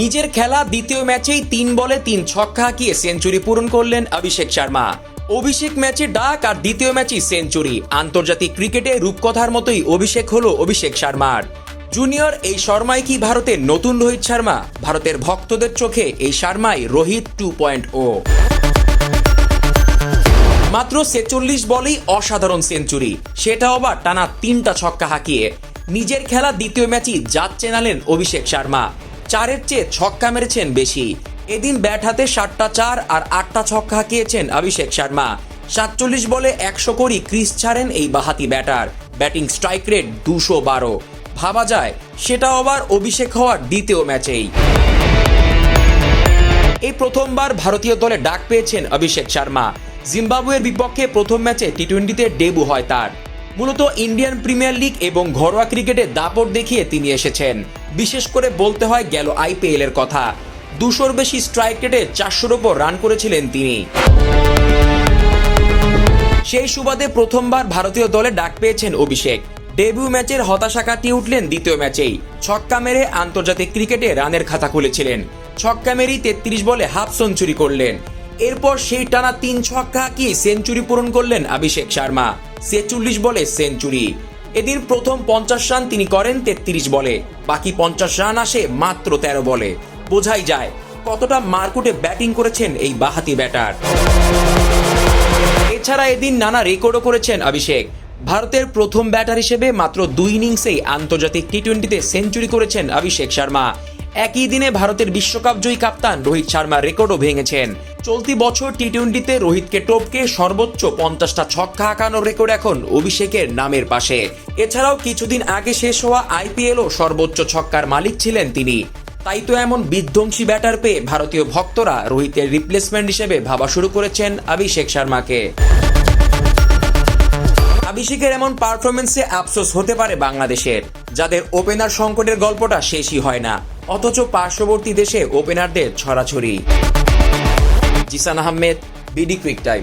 নিজের খেলা দ্বিতীয় ম্যাচেই তিন বলে তিন ছক্কা হাঁকিয়ে সেঞ্চুরি পূরণ করলেন অভিষেক শর্মা। অভিষেক ম্যাচে ডাক আর দ্বিতীয় ম্যাচই সেঞ্চুরি। আন্তর্জাতিক ক্রিকেটে রূপকথার মতোই অভিষেক হলো অভিষেক শর্মার। জুনিয়র এই শর্মাই কি ভারতের নতুন রোহিত শর্মা? ভারতের ভক্তদের চোখে এই শর্মাই রোহিত টু পয়েন্ট ও। মাত্র ছেচল্লিশ বলেই অসাধারণ সেঞ্চুরি। সেটা আবার টানা তিনটা ছক্কা হাঁকিয়ে। নিজের খেলা দ্বিতীয় ম্যাচই জাত চেনালেন অভিষেক শর্মা। চারের চেয়ে ছক্কা মেরেছেন বেশি। এদিন ব্যাট হাতে সাতটা চার আর আটটা ছক্কা হাঁকিয়েছেন অভিষেক শর্মা। সাতচল্লিশ বলে একশো কোটি ক্রিস ছাড়েন এই বাহাতি ব্যাটার। ব্যাটিং স্ট্রাইক রেট দুশো বারো। ভাবা যায়, সেটা আবার অভিষেক হওয়ার দ্বিতীয় ম্যাচেই। এই প্রথমবার ভারতীয় দলে ডাক পেয়েছেন অভিষেক শর্মা। জিম্বাবুয়ের বিপক্ষে প্রথম ম্যাচে টি টোয়েন্টিতে ডেবু হয় তার। মূলত ইন্ডিয়ান প্রিমিয়ার লিগ এবং ঘরোয়া ক্রিকেটে দাপট দেখিয়ে তিনি এসেছেন। বিশেষ করে বলতে হয় গেল আইপিএল এর কথা। দুশোর বেশি স্ট্রাইক রেটে চারশোর ওপর রান করেছিলেন তিনি। সেই সুবাদে প্রথমবার ভারতীয় দলে ডাক পেয়েছেন অভিষেক। ডেবিউ ম্যাচের হতাশা কাটিয়ে উঠলেন দ্বিতীয় ম্যাচেই। ছক্কা মেরে আন্তর্জাতিক ক্রিকেটে রানের খাতা খুলেছিলেন। ছক্কা মেরেই তেত্রিশ বলে হাফ সেঞ্চুরি করলেন। এরপর সেই টানা তিন ছক্কা কি সেঞ্চুরি পূরণ করলেন অভিষেক শর্মা। ছেচল্লিশ বলে সেঞ্চুরি। এদিন প্রথম পঞ্চাশ রান তিনি করেন তেত্রিশ বলে। বাকি পঞ্চাশ রান আসে মাত্র তেরো বলে। বোঝাই যায় কতটা মারকুটে ব্যাটিং করেছেন এই বাহাতি ব্যাটার। এছাড়া এদিন নানা রেকর্ডও করেছেন অভিষেক। ভারতের প্রথম ব্যাটার হিসেবে মাত্র দুই ইনিংসেই আন্তর্জাতিক টি টোয়েন্টিতে সেঞ্চুরি করেছেন অভিষেক শর্মা। একই দিনে ভারতের বিশ্বকাপ জয়ী কাপ্তান রোহিত শর্মা রেকর্ডও ভেঙেছেন। চলতি বছর টি টোয়েন্টিতে রোহিতকে টপকে সর্বোচ্চ পঞ্চাশটা ছক্কা হাঁকানোর রেকর্ড এখন অভিষেকের নামের পাশে। এছাড়াও কিছুদিন আগে শেষ হওয়া আইপিএলও সর্বোচ্চ ছক্কার মালিক ছিলেন তিনি। তাই তো এমন বিধ্বংসী ব্যাটার পেয়ে ভারতীয় ভক্তরা রোহিতের রিপ্লেসমেন্ট হিসেবে ভাবা শুরু করেছেন অভিষেক শর্মাকে। অভিষেকের এমন পারফরমেন্সে আফসোস হতে পারে বাংলাদেশের, যাদের ওপেনার সংকটের গল্পটা শেষই হয় না, অথচ পার্শ্ববর্তী দেশে ওপেনারদের ছড়াছড়ি। Zeeshan Ahmed BD quick time.